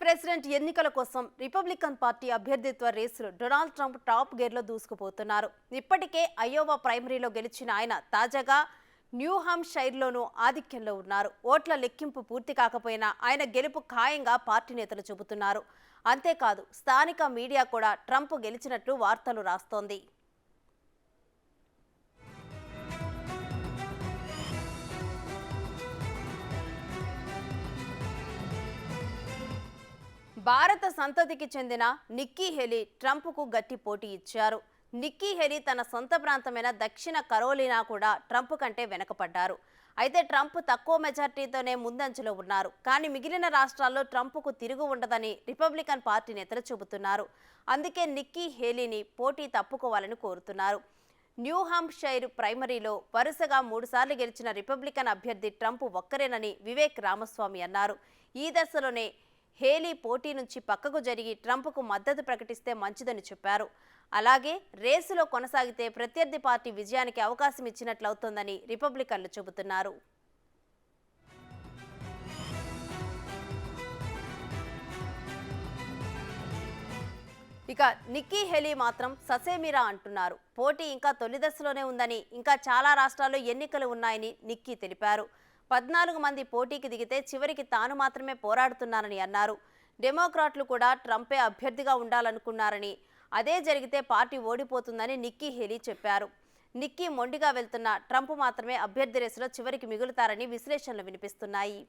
President ఎన్నికల కోసం Republican party అభ్యర్థిత్వ రేసులో డొనాల్డ్ ట్రంప్ టాప్ గేర్లో దూసుకుపోతున్నారు. ఇప్పటికే అయోవా ప్రైమరీలో గెలిచిన ఆయన తాజాగా న్యూహామ్ షైర్లోనూ ఆధిక్యంలో ఉన్నారు. ఓట్ల లెక్కింపు పూర్తి కాకపోయినా ఆయన గెలుపు ఖాయంగా పార్టీ నేతలు చెబుతున్నారు. అంతేకాదు స్థానిక మీడియా కూడా ట్రంప్ గెలిచినట్లు వార్తలు రాస్తోంది. భారత సంతతికి చెందిన నిక్కీ హెలీ ట్రంప్కు గట్టి పోటీ ఇచ్చారు. నిక్కీ హెలీ తన సొంత ప్రాంతమైన దక్షిణ కరోలినా కూడా ట్రంప్ కంటే వెనకపడ్డారు అయితే ట్రంప్ తక్కువ మెజార్టీతోనే ముందంజలో ఉన్నారు. కానీ మిగిలిన రాష్ట్రాల్లో ట్రంప్కు తిరుగు ఉండదని రిపబ్లికన్ పార్టీ నేతలు చెబుతున్నారు. అందుకే నిక్కీ హేలీని పోటీ తప్పుకోవాలని కోరుతున్నారు. న్యూ హాంప్షైర్ ప్రైమరీలో వరుసగా మూడుసార్లు గెలిచిన రిపబ్లికన్ అభ్యర్థి ట్రంప్ ఒక్కరేనని వివేక్ రామస్వామి అన్నారు. ఈ దశలోనే హేలీ పోటీ నుంచి పక్కకు జరిగి ట్రంప్కు మద్దతు ప్రకటిస్తే మంచిదని చెప్పారు. అలాగే రేసులో కొనసాగితే ప్రత్యర్థి పార్టీ విజయానికి అవకాశం ఇచ్చినట్లవుతోందని రిపబ్లికన్లు చెబుతున్నారు. ఇక నిక్కీ హెలీ మాత్రం ససేమిరా అంటున్నారు. పోటీ ఇంకా తొలి దశలోనే ఉందని ఇంకా చాలా రాష్ట్రాల్లో ఎన్నికలు ఉన్నాయని నిక్కీ తెలిపారు. పద్నాలుగు మంది పోటీకి దిగితే చివరికి తాను మాత్రమే పోరాడుతున్నారని అన్నారు. డెమోక్రాట్లు కూడా ట్రంపే అభ్యర్థిగా ఉండాలనుకున్నారని అదే జరిగితే పార్టీ ఓడిపోతుందని నిక్కీ హెలీ చెప్పారు. నిక్కీ మొండిగా వెళ్తున్న ట్రంప్ మాత్రమే అభ్యర్థి రేసులో చివరికి మిగులుతారని విశ్లేషణలు వినిపిస్తున్నాయి.